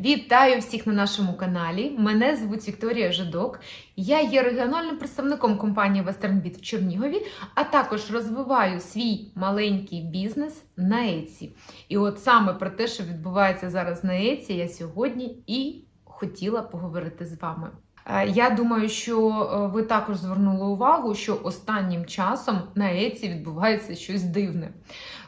Вітаю всіх на нашому каналі. Мене звуть Вікторія Жидок. Я є регіональним представником компанії WesternBit в Чернігові, а також розвиваю свій маленький бізнес на Etsy. І от саме про те, що відбувається зараз на Etsy, я сьогодні і хотіла поговорити з вами. Е, Я думаю, що е, ви також звернули увагу, що останнім часом на Etsy відбувається щось дивне.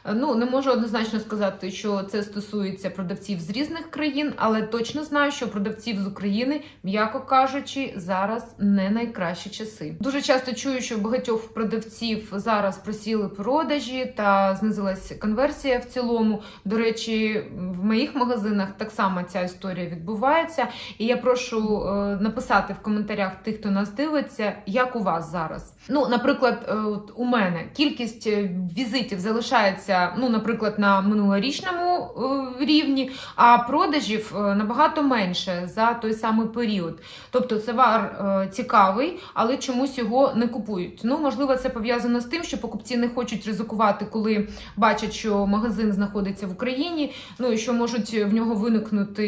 Ну, не можу однозначно сказати, що це стосується продавців з різних країн, але точно знаю, що продавців з України, м'яко кажучи, зараз не найкращі часи. Дуже часто чую, що багатьох продавців зараз просіли продажі та знизилась конверсія в цілому. До речі, в моїх магазинах так само ця історія відбувається. І я прошу е, написати в коментарях тих, хто нас дивиться, як у вас зараз. Ну, наприклад, е, у мене кількість е, візитів залишається, ну, наприклад, на минулорічному е, рівні, а продажів е, набагато менше за той самий період. Тобто товар е, цікавий, але чомусь його не купують. Ну, можливо, це пов'язано з тим, що покупці не хочуть ризикувати, коли бачать, що магазин знаходиться в Україні, ну і що можуть в нього виникнути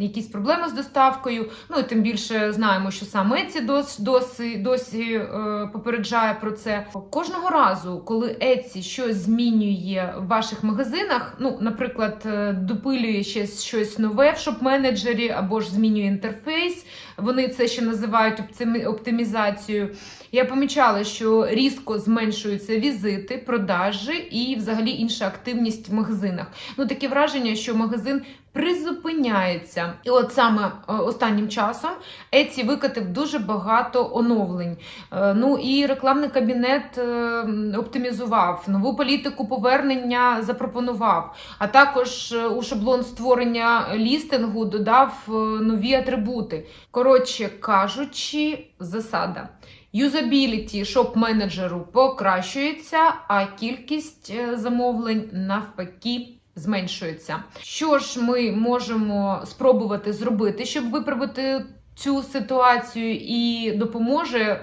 якісь проблеми з доставкою. Ну і тим більше знаємо, що саме Etsy дос, досі, досі е, попереджає про це. Кожного разу, коли Etsy щось змінює в ваших магазинах, ну, наприклад, е, допилює ще щось нове в шоп-менеджері або ж змінює інтерфейс, вони це ще називають оптимі- оптимізацією. Я помічала, що різко зменшуються візити, продажі і взагалі інша активність в магазинах. Ну таке враження, що магазин призупиняється. І от саме е, останнім часом Etsy викатив дуже багато оновлень. Е, Ну і рекламний кабінет е, оптимізував, нову політику повернення запропонував, а також у шаблон створення лістингу додав нові атрибути. Коротше кажучи, засада. Юзабіліті шоп-менеджеру покращується, а кількість е, замовлень навпаки зменшується. Що ж ми можемо спробувати зробити, щоб виправити цю ситуацію і допоможе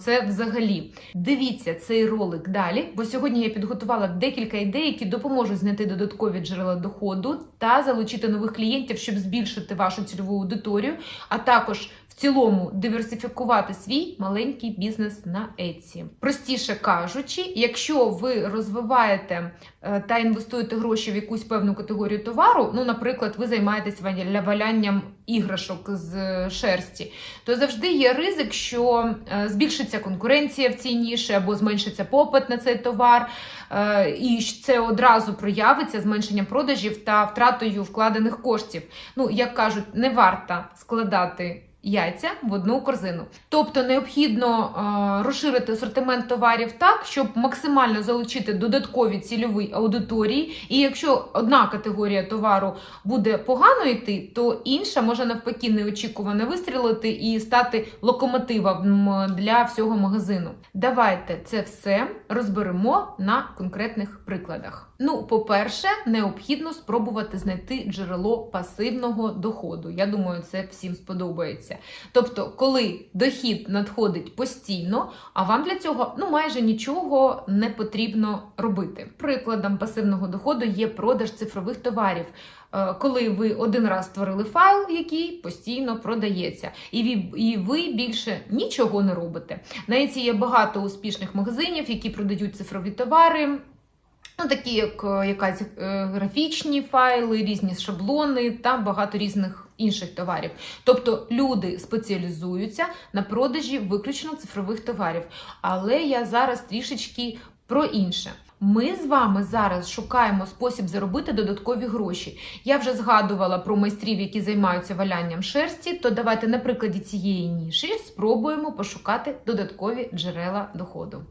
це взагалі? Дивіться цей ролик далі, бо сьогодні я підготувала декілька ідей, які допоможуть знайти додаткові джерела доходу та залучити нових клієнтів, щоб збільшити вашу цільову аудиторію, а також цілому диверсифікувати свій маленький бізнес на Etsy. Простіше кажучи, якщо ви розвиваєте е, та інвестуєте гроші в якусь певну категорію товару, ну, наприклад, ви займаєтесь валя- валянням іграшок з е, шерсті, то завжди є ризик, що е, збільшиться конкуренція в цій ніші або зменшиться попит на цей товар, і це одразу проявиться зменшенням продажів та втратою вкладених коштів. Ну, як кажуть, не варто складати. Яйця в одну корзину. Тобто необхідно е, розширити асортимент товарів так, щоб максимально залучити додаткові цільові аудиторії. І якщо одна категорія товару буде погано йти, то інша може навпаки неочікувано вистрілити і стати локомотивом для всього магазину. Давайте це все розберемо на конкретних прикладах. Ну, по-перше, необхідно спробувати знайти джерело пасивного доходу. Я думаю, це всім сподобається. Тобто, коли дохід надходить постійно, а вам для цього ну майже нічого не потрібно робити. Прикладом пасивного доходу є продаж цифрових товарів. Е, Коли ви один раз створили файл, який постійно продається, і ви, більше нічого не робите. На є багато успішних магазинів, які продають цифрові товари. Ну, такі як е, якась е, графічні файли, різні шаблони та багато різних інших товарів. Тобто люди спеціалізуються на продажі виключно цифрових товарів. Але я зараз трішечки про інше. Ми з вами зараз шукаємо спосіб заробити додаткові гроші. Я вже згадувала про майстрів, які займаються валянням шерсті. То давайте на прикладі цієї ніші спробуємо пошукати додаткові джерела доходу.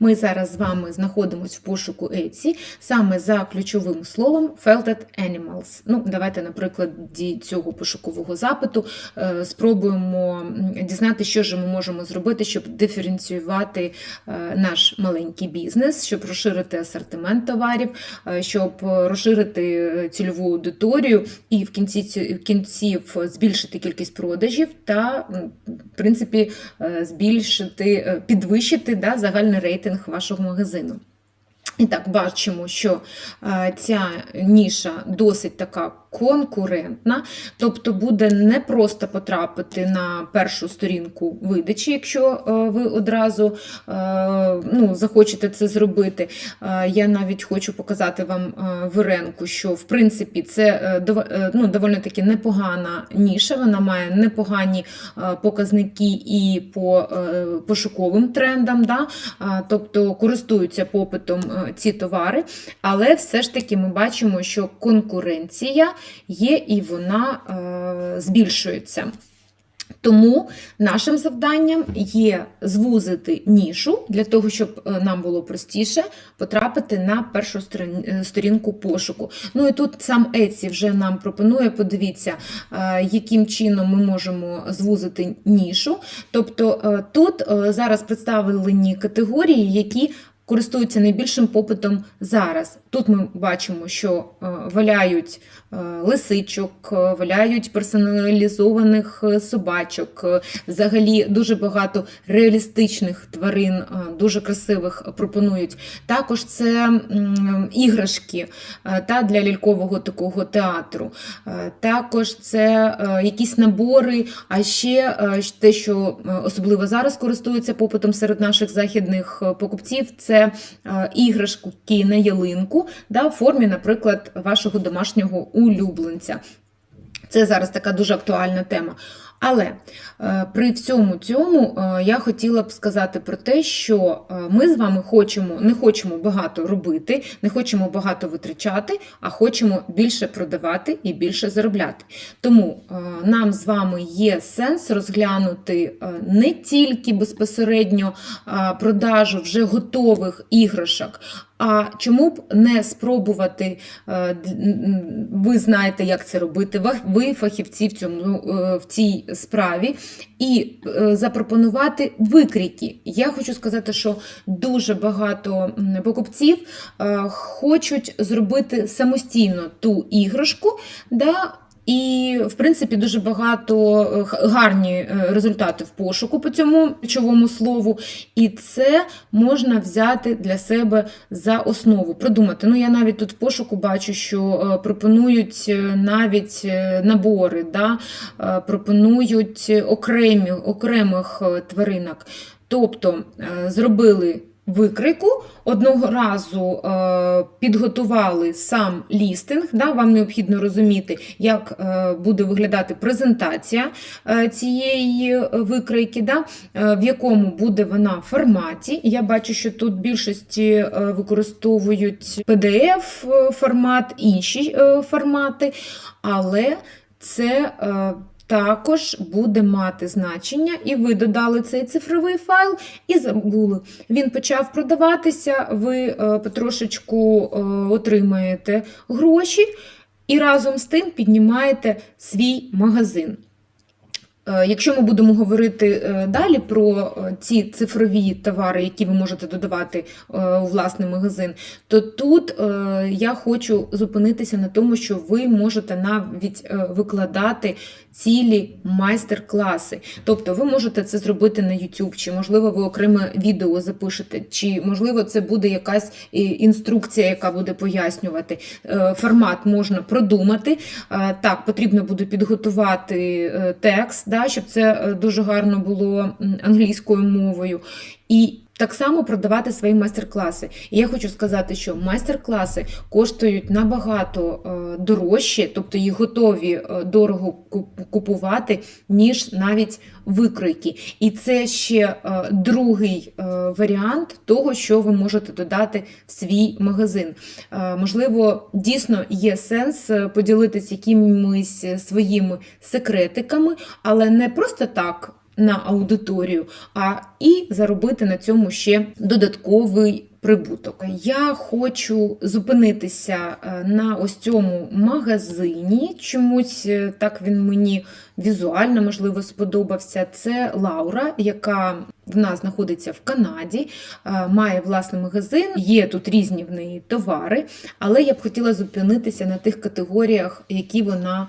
Ми зараз з вами знаходимося в пошуку Etsy саме за ключовим словом Felted Animals. Ну, давайте, на прикладі цього пошукового запиту е, спробуємо м, дізнатися, що ж ми можемо зробити, щоб диференціювати е, наш маленький бізнес, щоб розширити асортимент товарів, е, щоб розширити цільову аудиторію і в кінці в кінців збільшити кількість продажів та, в принципі, е, збільшити, е, підвищити да, загальний рейтинг вашого магазину. І так, бачимо, що е, ця ніша досить така конкурентна, тобто буде не просто потрапити на першу сторінку видачі, якщо е, ви одразу е, ну, захочете це зробити. Е, Я навіть хочу показати вам виренку, що в принципі це ну, доволі таки непогана ніша, вона має непогані показники і по пошуковим трендам, да? Тобто користуються попитом ці товари, але все ж таки ми бачимо, що конкуренція є і вона е, збільшується. Тому нашим завданням є звузити нішу для того, щоб е, нам було простіше потрапити на першу е, сторінку пошуку. Ну і тут сам Etsy вже нам пропонує, подивіться, яким чином ми можемо звузити нішу. Тобто тут зараз представлені категорії, які користуються найбільшим попитом зараз. Тут ми бачимо, що е, валяють е, лисичок, е, валяють персоналізованих собачок, взагалі дуже багато реалістичних тварин, дуже красивих пропонують. Також це іграшки та для лялькового такого театру. Також це якісь набори, а ще те, що особливо зараз користується попитом серед наших західних покупців, це е, іграшки на ялинку да, в формі, наприклад, вашого домашнього улюбленця. Це зараз така дуже актуальна тема. Але е, при всьому цьому е, я хотіла б сказати про те, що е, ми з вами хочемо, не хочемо багато робити, не хочемо багато витрачати, а хочемо більше продавати і більше заробляти. Тому нам з вами є сенс розглянути не тільки безпосередньо продажу вже готових іграшок. А чому б не спробувати, ви знаєте, як це робити, ви фахівці в, цьому, в цій справі, і е, запропонувати викрійки. Я хочу сказати, що дуже багато покупців е, хочуть зробити самостійно ту іграшку. Да, і, в принципі, дуже багато е, гарні е, результати в пошуку по цьому ключовому слову. І це можна взяти для себе за основу. Продумати. Ну, я навіть тут в пошуку бачу, що е, пропонують навіть набори, да? пропонують окремі, окремих тваринок. Тобто зробили викрику, одного разу е, підготували сам лістинг. Да? Вам необхідно розуміти, як е, буде виглядати презентація е, цієї викройки, да? в якому буде вона форматі. Я бачу, що тут більшості використовують PDF формат, інші формати, але це. Також буде мати значення, і ви додали цей цифровий файл і забули. Він почав продаватися, ви е, потрошечку е, отримаєте гроші і разом з тим піднімаєте свій магазин. Е, Якщо ми будемо говорити е, далі про е, ці цифрові товари, які ви можете додавати у власний магазин, то тут я хочу зупинитися на тому, що ви можете навіть викладати цілі майстер-класи. Тобто ви можете це зробити на YouTube, чи можливо ви окреме відео запишете, чи можливо це буде якась інструкція, яка буде пояснювати. Формат можна продумати. Так, потрібно буде підготувати текст, да, щоб це е, дуже гарно було англійською мовою. І так само продавати свої майстер-класи. І я хочу сказати, що майстер-класи коштують набагато е, дорожче, тобто їх готові е, дорого купувати, ніж навіть викройки. І це ще е, другий варіант того, що ви можете додати в свій магазин. Можливо, дійсно є сенс поділитися якимись своїми секретиками, але не просто так. На аудиторію, а і заробити на цьому ще додатковий прибуток. Я хочу зупинитися е, на ось цьому магазині. Чомусь е, так він мені візуально можливо сподобався. Це Лаура, яка в нас знаходиться в Канаді, е, має власний магазин. Є тут різні в неї товари, але я б хотіла зупинитися на тих категоріях, які вона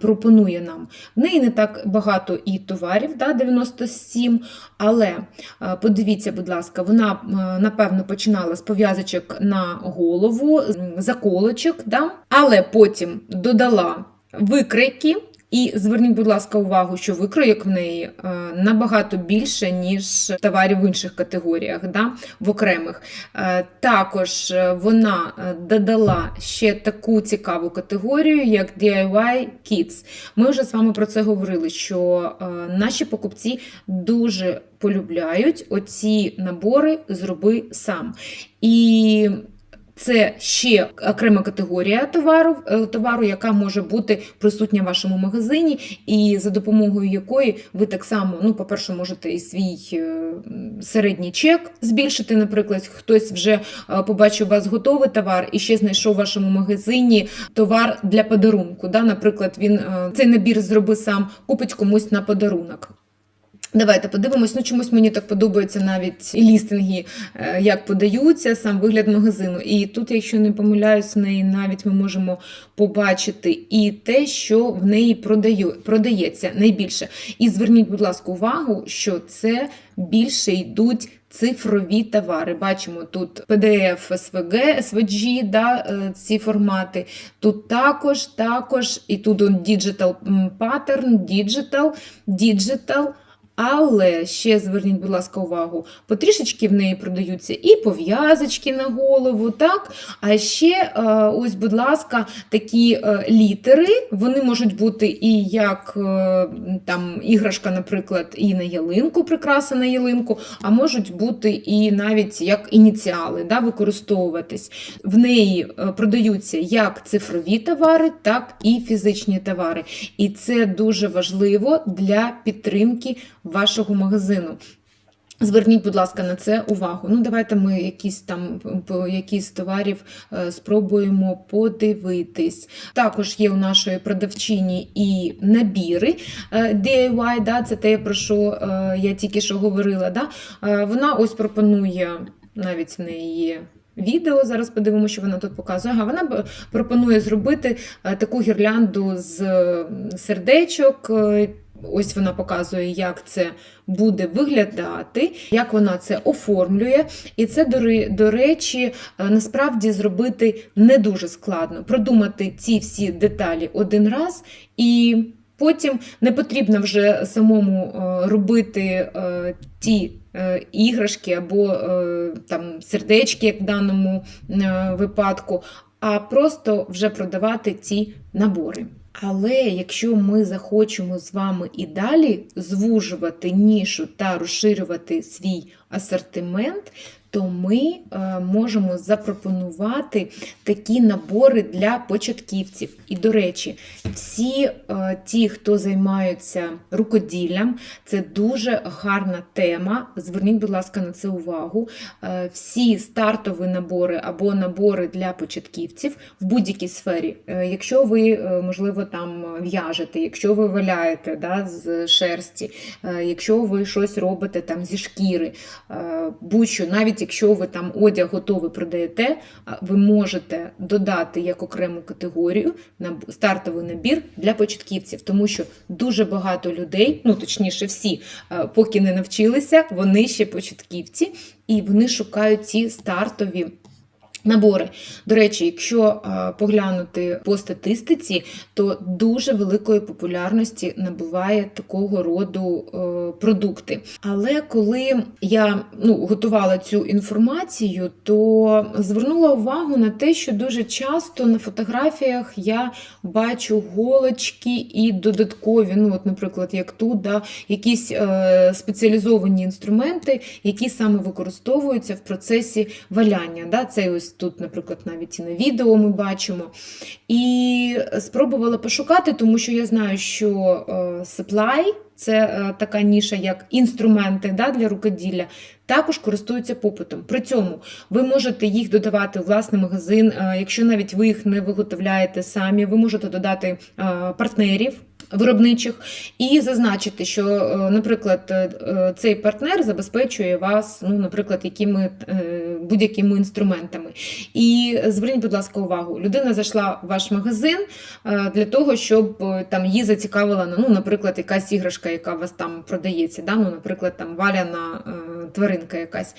пропонує нам. В неї не так багато і товарів, да, 97, але е, подивіться, будь ласка, вона е, напевно починала з пов'язочок на голову, заколочок, да, але потім додала викройки. І зверніть, будь ласка, увагу, що викроєк в неї е, набагато більше, ніж товарів в інших категоріях, да, в окремих. Е, також е, вона додала ще таку цікаву категорію, як DIY Kids. Ми вже з вами про це говорили, що наші покупці дуже полюбляють оці набори Зроби сам. І це ще окрема категорія товару, е, товару, яка може бути присутня в вашому магазині, і за допомогою якої ви так само, ну, по-перше, можете і свій е, середній чек збільшити. Наприклад, хтось вже е, побачив у вас готовий товар і ще знайшов в вашому магазині товар для подарунку. Да? Наприклад, він цей набір зроби сам, купить комусь на подарунок. Давайте подивимось. Ну, чомусь мені так подобаються навіть лістинги, е, як подаються, сам вигляд магазину. І тут, якщо не помиляюсь, в неї навіть ми можемо побачити і те, що в неї продаю, продається найбільше. І зверніть, будь ласка, увагу, що це більше йдуть. Цифрові товари. Бачимо тут PDF, SVG, SVG, да, е, ці формати. Тут також, також, і тут Digital Pattern, Digital, Digital. Але ще зверніть, будь ласка, увагу, потрішечки в неї продаються і пов'язочки на голову, так? А ще, е, ось, будь ласка, такі е, літери, вони можуть бути і як е, там іграшка, наприклад, і на ялинку, прикраса на ялинку, а можуть бути і навіть як ініціали, да, використовуватись. В неї продаються як цифрові товари, так і фізичні товари. І це дуже важливо для підтримки вашого магазину. Зверніть, будь ласка, на це увагу. Ну, давайте ми якісь там якісь товарів е, спробуємо подивитись. Також є у нашої продавчині і набіри е, DIY, да, це те, про що е, я тільки що говорила. Да? Вона ось пропонує навіть в неї є. Відео зараз подивимося, що вона тут показує. Ага, вона пропонує зробити таку гірлянду з сердечок. Ось вона показує, як це буде виглядати, як вона це оформлює. І це, до речі, е, насправді зробити не дуже складно. Продумати ці всі деталі один раз і. Потім не потрібно вже самому е, робити е, ті іграшки або там сердечки, як в даному випадку, а просто вже продавати ці набори. Але якщо ми захочемо з вами і далі звужувати нішу та розширювати свій асортимент, то ми е, можемо запропонувати такі набори для початківців. І, до речі, всі е, ті, хто займаються рукоділлям, це дуже гарна тема. Зверніть, будь ласка, на це увагу. Е, Всі стартові набори або набори для початківців в будь-якій сфері. Якщо ви, можливо, там в'яжете, якщо ви валяєте да, з шерсті, якщо ви щось робите там зі шкіри, будь-що, навіть якщо ви там одяг готовий продаєте, ви можете додати як окрему категорію на стартовий набір для початківців, тому що дуже багато людей, ну точніше, всі, поки не навчилися, вони ще початківці, і вони шукають ці стартові. Набори. До речі, якщо е, поглянути по статистиці, то дуже великої популярності набуває такого роду е, продукти. Але коли я ну, готувала цю інформацію, то звернула увагу на те, що дуже часто на фотографіях я бачу голочки і додаткові, ну, от, наприклад, як тут, да, якісь е, спеціалізовані інструменти, які саме використовуються в процесі валяння. Да? Це ось тут, наприклад, навіть і на відео ми бачимо. І спробувала пошукати, тому що я знаю, що е, supply це е, така ніша, як інструменти да, для рукоділля, також користуються попитом. При цьому ви можете їх додавати у власний магазин, е, якщо навіть ви їх не виготовляєте самі, ви можете додати партнерів. Виробничих, і зазначити, що, е, наприклад, е, е, цей партнер забезпечує вас, ну, наприклад, якими будь-якими інструментами. І зверніть, будь ласка, увагу, людина зайшла в ваш магазин для того, щоб там її зацікавила, ну, наприклад, якась іграшка, яка у вас там продається, да? ну, наприклад, там валяна тваринка якась.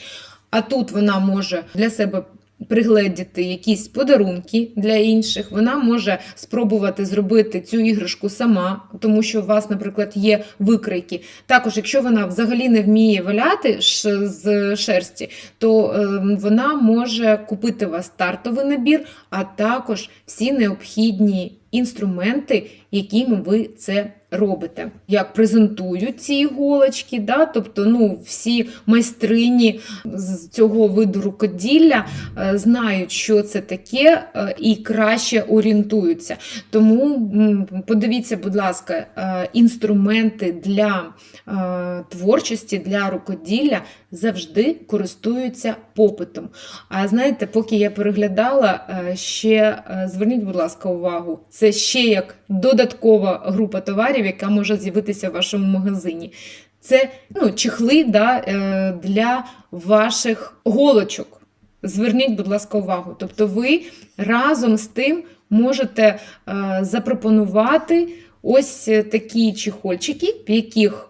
А тут вона може для себе пригледіти якісь подарунки для інших. Вона може спробувати зробити цю іграшку сама, тому що у вас, наприклад, є викрики. Також, якщо вона взагалі не вміє валяти з шерсті, то е, вона може купити у вас стартовий набір, а також всі необхідні інструменти, якими ви це робите. Як презентують ці іголочки, да? тобто ну, всі майстрині з цього виду рукоділля е, знають, що це таке, е, і краще орієнтуються. Тому подивіться, будь ласка, е, інструменти для творчості, для рукоділля завжди користуються попитом. А знаєте, поки я переглядала, е, ще е, зверніть, будь ласка, увагу, це ще як додаткова група товарів, яка може з'явитися в вашому магазині. Це ну, чехли да, е, для ваших голочок. Зверніть, будь ласка, увагу. Тобто ви разом з тим можете запропонувати ось такі чехольчики, в яких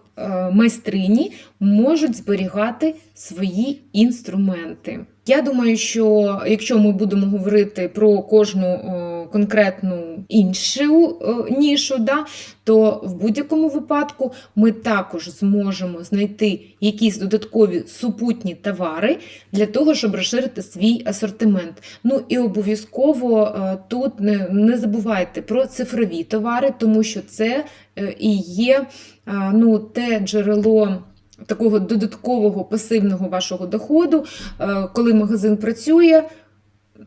майстрині можуть зберігати свої інструменти. Я думаю, що якщо ми будемо говорити про кожну е, конкретну іншу е, нішу, да, то в будь-якому випадку ми також зможемо знайти якісь додаткові супутні товари для того, щоб розширити свій асортимент. Ну і обов'язково е, тут не, не забувайте про цифрові товари, тому що це і є ну, те джерело. Такого додаткового пасивного вашого доходу, Е, коли магазин працює,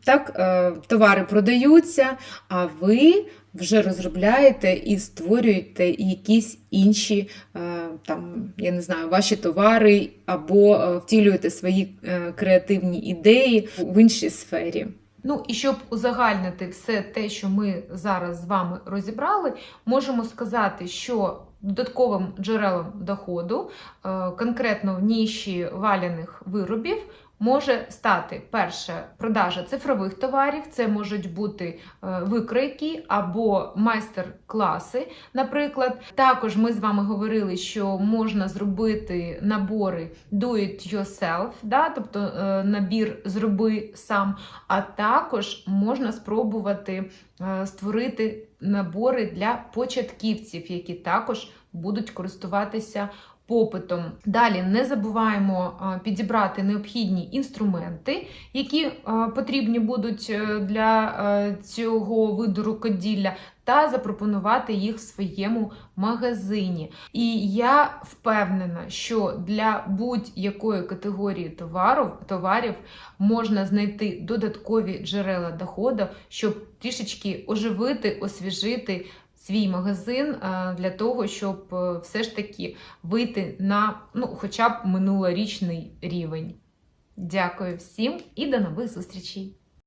так, е, товари продаються, а ви вже розробляєте і створюєте якісь інші е, там, я не знаю, ваші товари або втілюєте свої креативні ідеї в іншій сфері. Ну і щоб узагальнити все те, що ми зараз з вами розібрали, можемо сказати, що додатковим джерелом доходу, е, конкретно в ніші валяних виробів, може стати перше продажа цифрових товарів, це можуть бути е, викройки або майстер-класи. Наприклад, також ми з вами говорили, що можна зробити набори do it yourself, да? тобто е, набір зроби сам. А також можна спробувати створити набори для початківців, які також будуть користуватися попитом. Далі не забуваємо підібрати необхідні інструменти, які потрібні будуть е, для е, цього виду рукоділля, та запропонувати їх в своєму магазині. І я впевнена, що для будь-якої категорії товару, товарів можна знайти додаткові джерела доходу, щоб трішечки оживити, освіжити свій магазин е, для того, щоб е, все ж таки вийти на ну, хоча б минулорічний рівень. Дякую всім і до нових зустрічей!